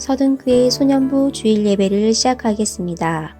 서든교회 소년부 주일 예배를 시작하겠습니다.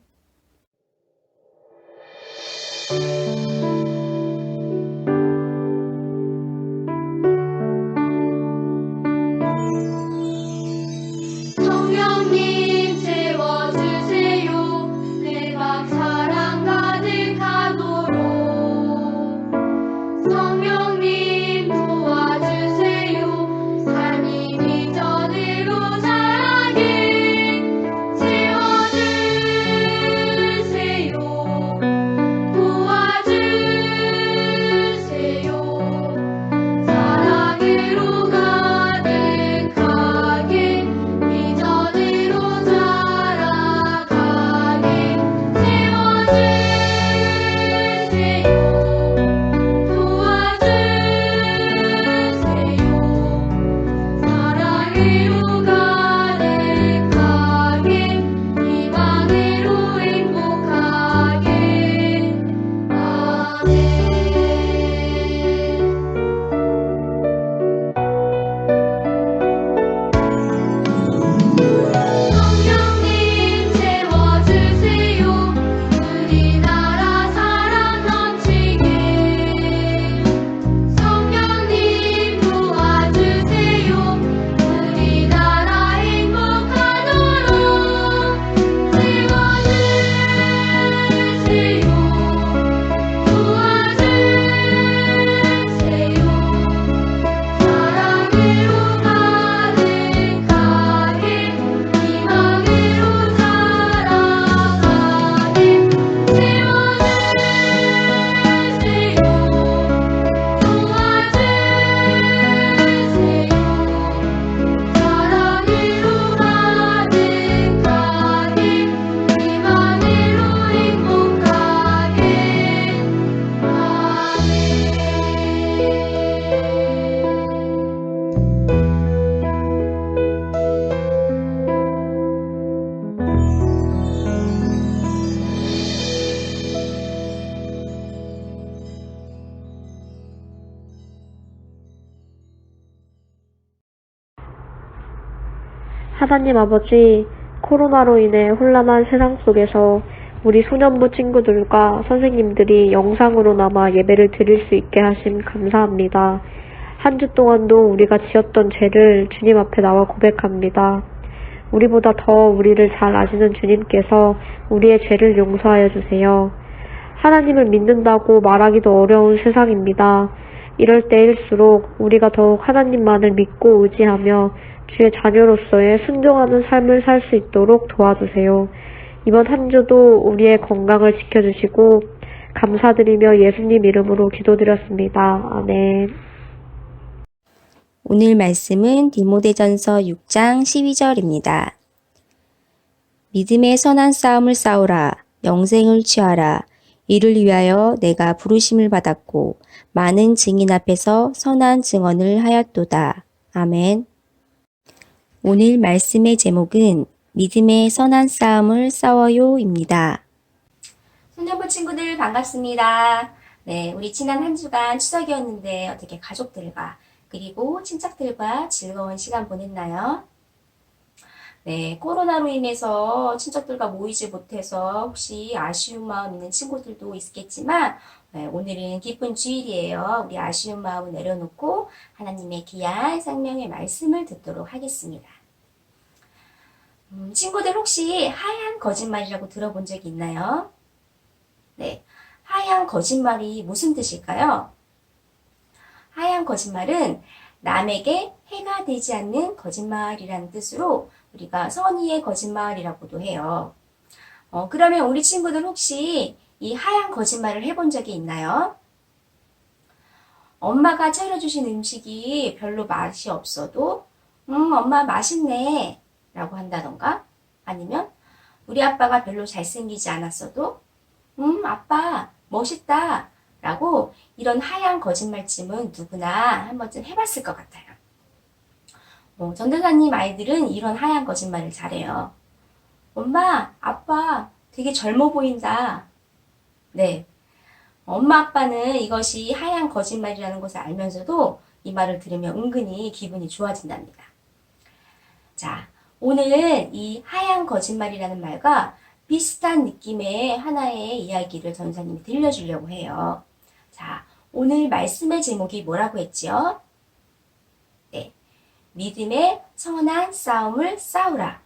하나님 아버지, 코로나로 인해 혼란한 세상 속에서 우리 소년부 친구들과 선생님들이 영상으로나마 예배를 드릴 수 있게 하심 감사합니다. 한 주 동안도 우리가 지었던 죄를 주님 앞에 나와 고백합니다. 우리보다 더 우리를 잘 아시는 주님께서 우리의 죄를 용서하여 주세요. 하나님을 믿는다고 말하기도 어려운 세상입니다. 이럴 때일수록 우리가 더욱 하나님만을 믿고 의지하며 주의 자녀로서의 순종하는 삶을 살 수 있도록 도와주세요. 이번 한 주도 우리의 건강을 지켜주시고 감사드리며 예수님 이름으로 기도드렸습니다. 아멘. 오늘 말씀은 디모데전서 6장 12절입니다. 믿음의 선한 싸움을 싸우라. 영생을 취하라. 이를 위하여 내가 부르심을 받았고 많은 증인 앞에서 선한 증언을 하였도다. 아멘. 오늘 말씀의 제목은 믿음의 선한 싸움을 싸워요입니다. 손녀부 친구들 반갑습니다. 네, 우리 지난 한 주간 추석이었는데 어떻게 가족들과 그리고 친척들과 즐거운 시간 보냈나요? 네, 코로나로 인해서 친척들과 모이지 못해서 혹시 아쉬운 마음 있는 친구들도 있겠지만 네, 오늘은 기쁜 주일이에요. 우리 아쉬운 마음을 내려놓고 하나님의 귀한 생명의 말씀을 듣도록 하겠습니다. 음, 친구들 혹시 하얀 거짓말이라고 들어본 적이 있나요? 네, 하얀 거짓말이 무슨 뜻일까요? 하얀 거짓말은 남에게 해가 되지 않는 거짓말이라는 뜻으로 우리가 선의의 거짓말이라고도 해요. 어, 그러면 우리 친구들 혹시 이 하얀 거짓말을 해본 적이 있나요? 엄마가 차려주신 음식이 별로 맛이 없어도, 음, 엄마 맛있네. 라고 한다던가, 아니면 우리 아빠가 별로 잘생기지 않았어도, 음, 아빠 멋있다. 라고 이런 하얀 거짓말쯤은 누구나 한 번쯤 해봤을 것 같아요. 어, 전도사님 아이들은 이런 하얀 거짓말을 잘해요. 엄마, 아빠 되게 젊어 보인다. 네. 엄마, 아빠는 이것이 하얀 거짓말이라는 것을 알면서도 이 말을 들으면 은근히 기분이 좋아진답니다. 자, 오늘 이 하얀 거짓말이라는 말과 비슷한 느낌의 하나의 이야기를 전사님이 들려주려고 해요. 자, 오늘 말씀의 제목이 뭐라고 했지요? 네. 믿음의 선한 싸움을 싸우라.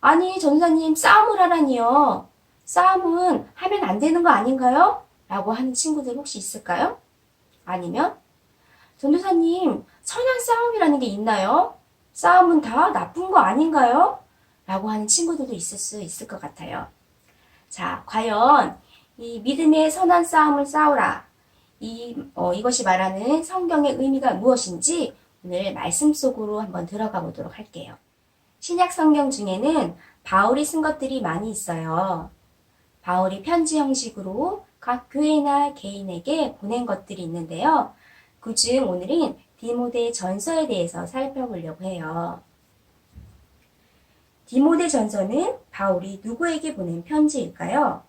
아니, 전사님, 싸움을 하라니요. 싸움은 하면 안 되는 거 아닌가요? 라고 하는 친구들 혹시 있을까요? 아니면, 전도사님, 선한 싸움이라는 게 있나요? 싸움은 다 나쁜 거 아닌가요? 라고 하는 친구들도 있을 수 있을 것 같아요. 자, 과연 이 믿음의 선한 싸움을 싸우라. 이, 어, 이것이 말하는 성경의 의미가 무엇인지 오늘 말씀 속으로 한번 들어가 보도록 할게요. 신약 성경 중에는 바울이 쓴 것들이 많이 있어요. 바울이 편지 형식으로 각 교회나 개인에게 보낸 것들이 있는데요. 그중 오늘은 디모데 전서에 대해서 살펴보려고 해요. 디모데 전서는 바울이 누구에게 보낸 편지일까요?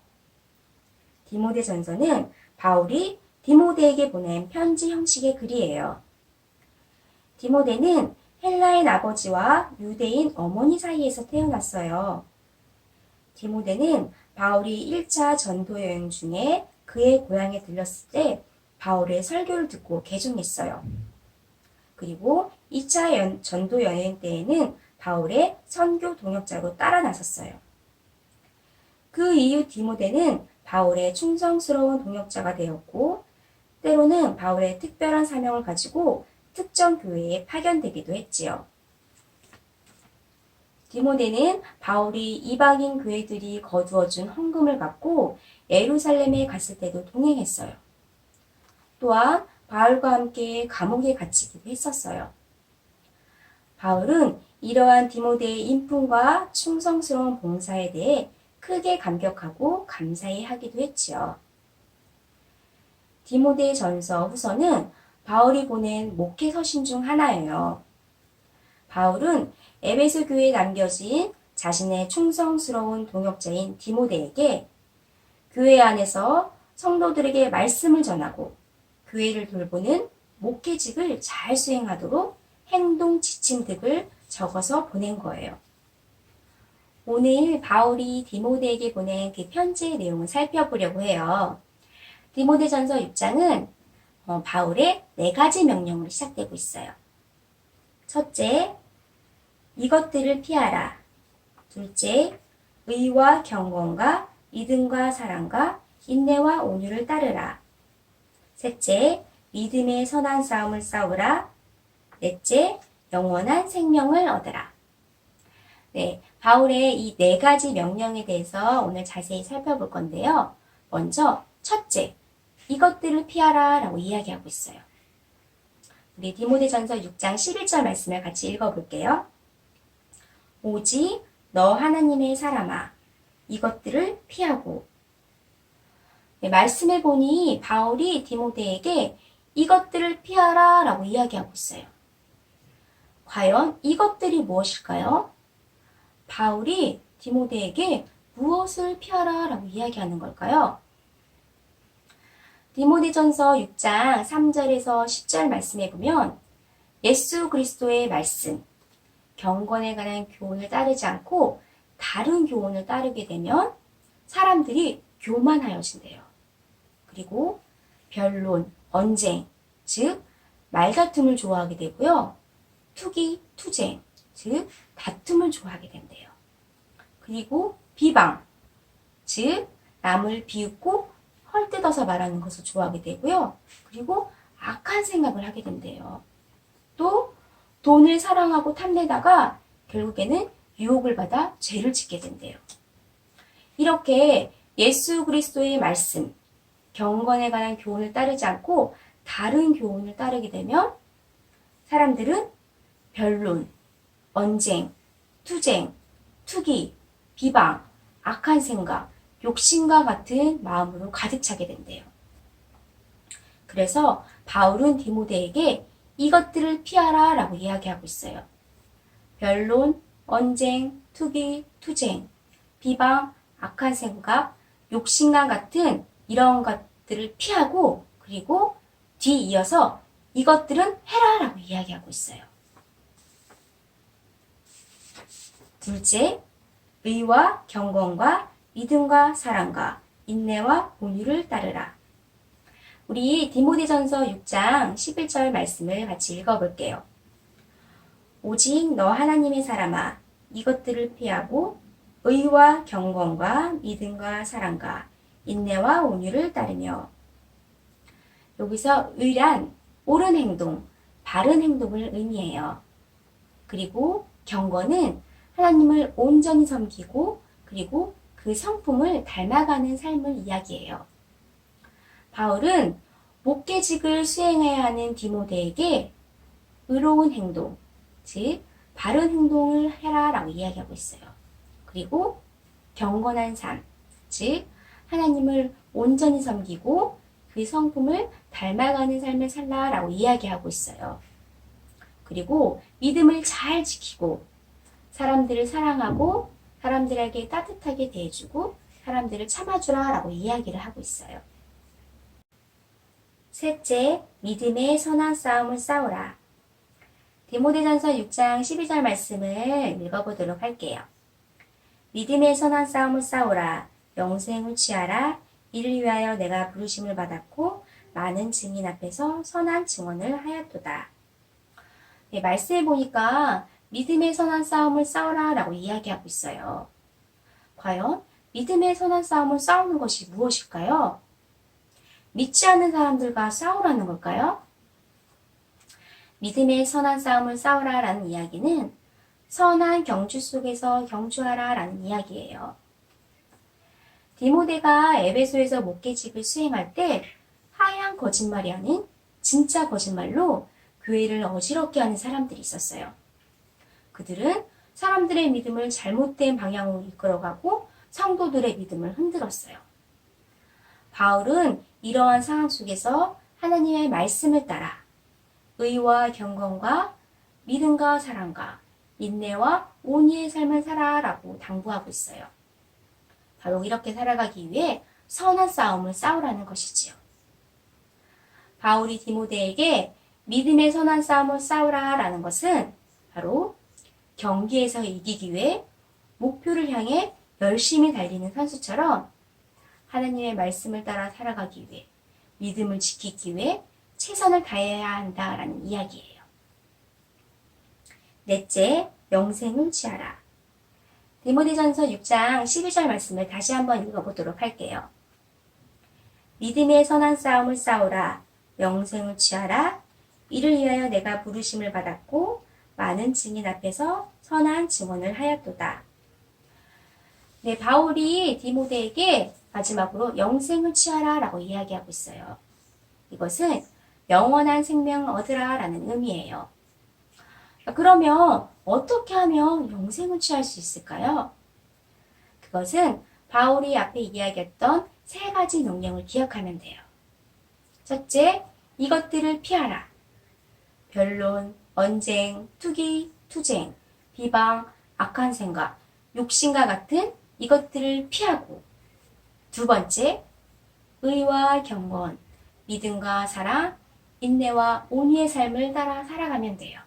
디모데 전서는 바울이 디모데에게 보낸 편지 형식의 글이에요. 디모데는 헬라인 아버지와 유대인 어머니 사이에서 태어났어요. 디모데는 바울이 1차 전도 여행 중에 그의 고향에 들렸을 때 바울의 설교를 듣고 개종했어요. 그리고 2차 연- 전도 여행 때에는 바울의 선교 동역자로 따라 나섰어요. 그 이후 디모데는 바울의 충성스러운 동역자가 되었고, 때로는 바울의 특별한 사명을 가지고 특정 교회에 파견되기도 했지요. 디모데는 바울이 이방인 교회들이 거두어준 헌금을 갖고 예루살렘에 갔을 때도 동행했어요. 또한 바울과 함께 감옥에 갇히기도 했었어요. 바울은 이러한 디모데의 인품과 충성스러운 봉사에 대해 크게 감격하고 감사해 하기도 했지요. 디모데 전서 후서는 바울이 보낸 목회 서신 중 하나예요. 바울은 에베소 교회에 남겨진 자신의 충성스러운 동역자인 디모데에게 교회 안에서 성도들에게 말씀을 전하고 교회를 돌보는 목회직을 잘 수행하도록 행동 지침 등을 적어서 보낸 거예요. 오늘 바울이 디모데에게 보낸 그 편지의 내용을 살펴보려고 해요. 디모데전서 6장은 어, 바울의 네 가지 명령으로 시작되고 있어요. 첫째, 이것들을 피하라. 둘째, 의와 경건과 믿음과 사랑과 인내와 온유를 따르라. 셋째, 믿음의 선한 싸움을 싸우라. 넷째, 영원한 생명을 얻으라. 네, 바울의 이 네 가지 명령에 대해서 오늘 자세히 살펴볼 건데요. 먼저, 첫째, 이것들을 피하라 라고 이야기하고 있어요. 우리 디모데전서 6장 11절 말씀을 같이 읽어볼게요. 오직 너 하나님의 사람아, 이것들을 피하고. 네, 말씀을 보니 바울이 디모데에게 이것들을 피하라 라고 이야기하고 있어요. 과연 이것들이 무엇일까요? 바울이 디모데에게 무엇을 피하라 라고 이야기하는 걸까요? 디모데전서 6장 3절에서 10절 말씀에 보면 예수 그리스도의 말씀, 경건에 관한 교훈을 따르지 않고 다른 교훈을 따르게 되면 사람들이 교만하여진대요. 그리고 변론, 언쟁, 즉 말다툼을 좋아하게 되고요. 투기, 투쟁, 즉 다툼을 좋아하게 된대요. 그리고 비방, 즉 남을 비웃고 헐뜯어서 말하는 것을 좋아하게 되고요. 그리고 악한 생각을 하게 된대요. 또 돈을 사랑하고 탐내다가 결국에는 유혹을 받아 죄를 짓게 된대요. 이렇게 예수 그리스도의 말씀, 경건에 관한 교훈을 따르지 않고 다른 교훈을 따르게 되면 사람들은 변론, 언쟁, 투쟁, 투기, 비방, 악한 생각, 욕심과 같은 마음으로 가득 차게 된대요. 그래서 바울은 디모데에게 이것들을 피하라 라고 이야기하고 있어요. 변론, 언쟁, 투기, 투쟁, 비방, 악한 생각, 욕심과 같은 이런 것들을 피하고 그리고 뒤이어서 이것들은 해라 라고 이야기하고 있어요. 둘째, 의와 경건과 믿음과 사랑과 인내와 온유를 따르라. 우리 디모데전서 6장 11절 말씀을 같이 읽어볼게요. 오직 너 하나님의 사람아 이것들을 피하고 의와 경건과 믿음과 사랑과 인내와 온유를 따르며 여기서 의란 옳은 행동, 바른 행동을 의미해요. 그리고 경건은 하나님을 온전히 섬기고 그리고 그 성품을 닮아가는 삶을 이야기해요. 바울은 목계직을 수행해야 하는 디모데에게 의로운 행동, 즉 바른 행동을 해라라고 이야기하고 있어요. 그리고 경건한 삶, 즉 하나님을 온전히 섬기고 그 성품을 닮아가는 삶을 살라라고 이야기하고 있어요. 그리고 믿음을 잘 지키고 사람들을 사랑하고 사람들에게 따뜻하게 대해주고 사람들을 참아주라라고 이야기를 하고 있어요. 셋째, 믿음의 선한 싸움을 싸우라. 디모데전서 6장 12절 말씀을 읽어보도록 할게요. 믿음의 선한 싸움을 싸우라. 영생을 취하라. 이를 위하여 내가 부르심을 받았고 많은 증인 앞에서 선한 증언을 하였도다. 네, 말씀해 보니까 믿음의 선한 싸움을 싸우라 라고 이야기하고 있어요. 과연 믿음의 선한 싸움을 싸우는 것이 무엇일까요? 믿지 않는 사람들과 싸우라는 걸까요? 믿음의 선한 싸움을 싸우라 라는 이야기는 선한 경주 속에서 경주하라 라는 이야기예요. 디모데가 에베소에서 목회직을 수행할 때 하얀 거짓말이 아닌 진짜 거짓말로 교회를 어지럽게 하는 사람들이 있었어요. 그들은 사람들의 믿음을 잘못된 방향으로 이끌어가고 성도들의 믿음을 흔들었어요. 바울은 이러한 상황 속에서 하나님의 말씀을 따라 의와 경건과 믿음과 사랑과 인내와 온유의 삶을 살아라고 당부하고 있어요. 바로 이렇게 살아가기 위해 선한 싸움을 싸우라는 것이지요. 바울이 디모데에게 믿음의 선한 싸움을 싸우라라는 것은 바로 경기에서 이기기 위해 목표를 향해 열심히 달리는 선수처럼 하나님의 말씀을 따라 살아가기 위해 믿음을 지키기 위해 최선을 다해야 한다라는 이야기예요. 넷째, 영생을 취하라. 디모데전서 6장 12절 말씀을 다시 한번 읽어보도록 할게요. 믿음의 선한 싸움을 싸우라. 영생을 취하라. 이를 위하여 내가 부르심을 받았고 많은 증인 앞에서 선한 증언을 하였도다. 네, 바울이 디모데에게 마지막으로 영생을 취하라 라고 이야기하고 있어요. 이것은 영원한 생명 얻으라 라는 의미예요. 그러면 어떻게 하면 영생을 취할 수 있을까요? 그것은 바울이 앞에 이야기했던 세 가지 명령을 기억하면 돼요. 첫째, 이것들을 피하라. 변론, 언쟁, 투기, 투쟁, 비방, 악한 생각, 욕심과 같은 이것들을 피하고 두 번째, 의와 경건, 믿음과 사랑, 인내와 온유의 삶을 따라 살아가면 돼요.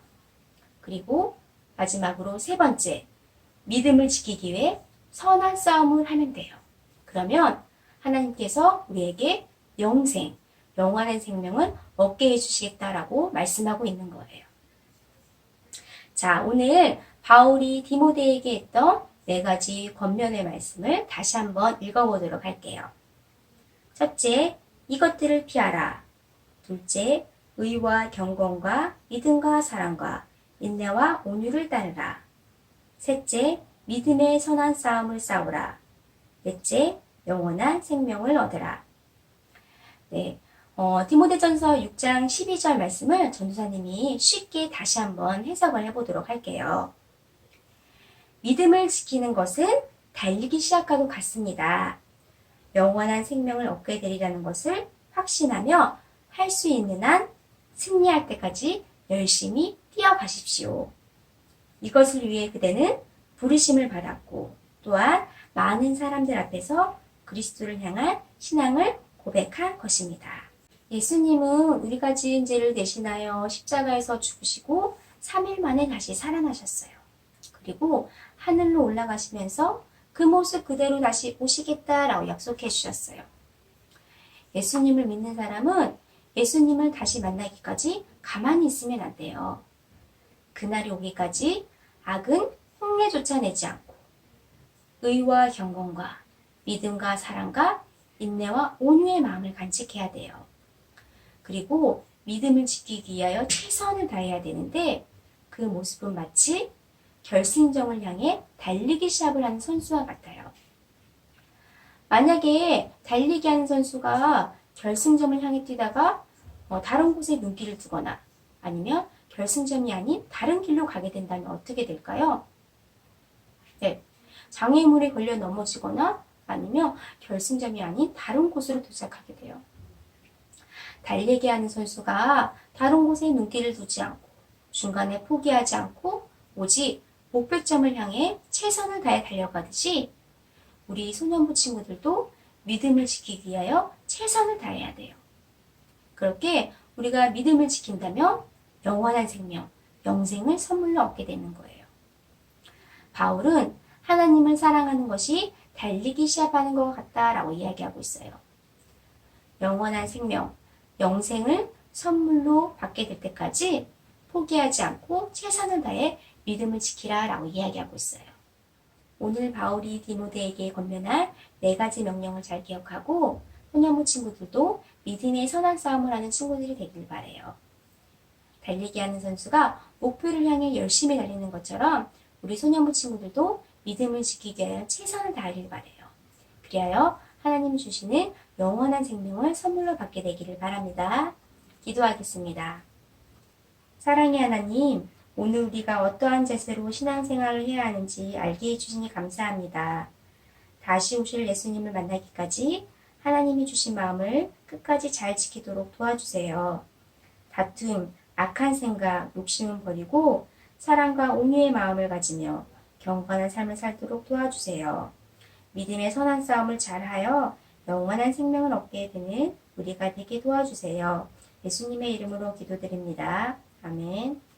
그리고 마지막으로 세 번째, 믿음을 지키기 위해 선한 싸움을 하면 돼요. 그러면 하나님께서 우리에게 영생, 영원한 생명을 얻게 해주시겠다라고 말씀하고 있는 거예요. 자, 오늘 바울이 디모데에게 했던 네 가지 권면의 말씀을 다시 한번 읽어보도록 할게요. 첫째, 이것들을 피하라. 둘째, 의와 경건과 믿음과 사랑과 인내와 온유를 따르라. 셋째, 믿음의 선한 싸움을 싸우라. 넷째, 영원한 생명을 얻으라. 네, 어, 디모데전서 6장 12절 말씀을 전도사님이 쉽게 다시 한번 해석을 해보도록 할게요. 믿음을 지키는 것은 달리기 시작하고 같습니다. 영원한 생명을 얻게 되리라는 것을 확신하며 할 수 있는 한 승리할 때까지 열심히 뛰어가십시오. 이것을 위해 그대는 부르심을 받았고 또한 많은 사람들 앞에서 그리스도를 향한 신앙을 고백한 것입니다. 예수님은 우리가 지은 죄를 대신하여 십자가에서 죽으시고 3일 만에 다시 살아나셨어요. 그리고 하늘로 올라가시면서 그 모습 그대로 다시 오시겠다라고 약속해 주셨어요. 예수님을 믿는 사람은 예수님을 다시 만나기까지 가만히 있으면 안 돼요. 그날이 오기까지 악은 흉내조차 내지 않고 의와 경건과 믿음과 사랑과 인내와 온유의 마음을 간직해야 돼요. 그리고 믿음을 지키기 위하여 최선을 다해야 되는데 그 모습은 마치 결승점을 향해 달리기 시합을 하는 선수와 같아요. 만약에 달리기 하는 선수가 결승점을 향해 뛰다가 어, 다른 곳에 눈길을 두거나 아니면 결승점이 아닌 다른 길로 가게 된다면 어떻게 될까요? 네. 장애물에 걸려 넘어지거나 아니면 결승점이 아닌 다른 곳으로 도착하게 돼요. 달리기 하는 선수가 다른 곳에 눈길을 두지 않고 중간에 포기하지 않고 오직 목표점을 향해 최선을 다해 달려가듯이 우리 소년부 친구들도 믿음을 지키기 위하여 최선을 다해야 돼요. 그렇게 우리가 믿음을 지킨다면 영원한 생명, 영생을 선물로 얻게 되는 거예요. 바울은 하나님을 사랑하는 것이 달리기 시합하는 것 같다라고 이야기하고 있어요. 영원한 생명, 영생을 선물로 받게 될 때까지 포기하지 않고 최선을 다해 믿음을 지키라 라고 이야기하고 있어요. 오늘 바울이 디모데에게 권면한 네 가지 명령을 잘 기억하고 소녀부 친구들도 믿음의 선한 싸움을 하는 친구들이 되길 바래요. 달리기 하는 선수가 목표를 향해 열심히 달리는 것처럼 우리 소년부 친구들도 믿음을 지키기 위해 최선을 다하길 바래요. 그리하여 하나님 주시는 영원한 생명을 선물로 받게 되기를 바랍니다. 기도하겠습니다. 사랑의 하나님, 오늘 우리가 어떠한 자세로 신앙생활을 해야 하는지 알게 해주시니 감사합니다. 다시 오실 예수님을 만나기까지 하나님이 주신 마음을 끝까지 잘 지키도록 도와주세요. 다툼, 악한 생각, 욕심은 버리고 사랑과 온유의 마음을 가지며 경건한 삶을 살도록 도와주세요. 믿음의 선한 싸움을 잘하여 영원한 생명을 얻게 되는 우리가 되게 도와주세요. 예수님의 이름으로 기도드립니다. 아멘.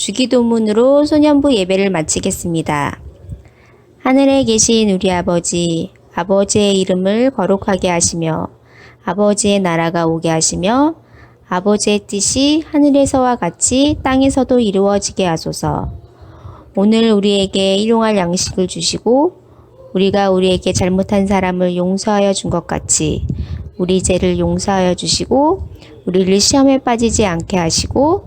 주기도문으로 소년부 예배를 마치겠습니다. 하늘에 계신 우리 아버지, 아버지의 이름을 거룩하게 하시며, 아버지의 나라가 오게 하시며, 아버지의 뜻이 하늘에서와 같이 땅에서도 이루어지게 하소서. 오늘 우리에게 일용할 양식을 주시고, 우리가 우리에게 잘못한 사람을 용서하여 준 것 같이, 우리 죄를 용서하여 주시고, 우리를 시험에 빠지지 않게 하시고,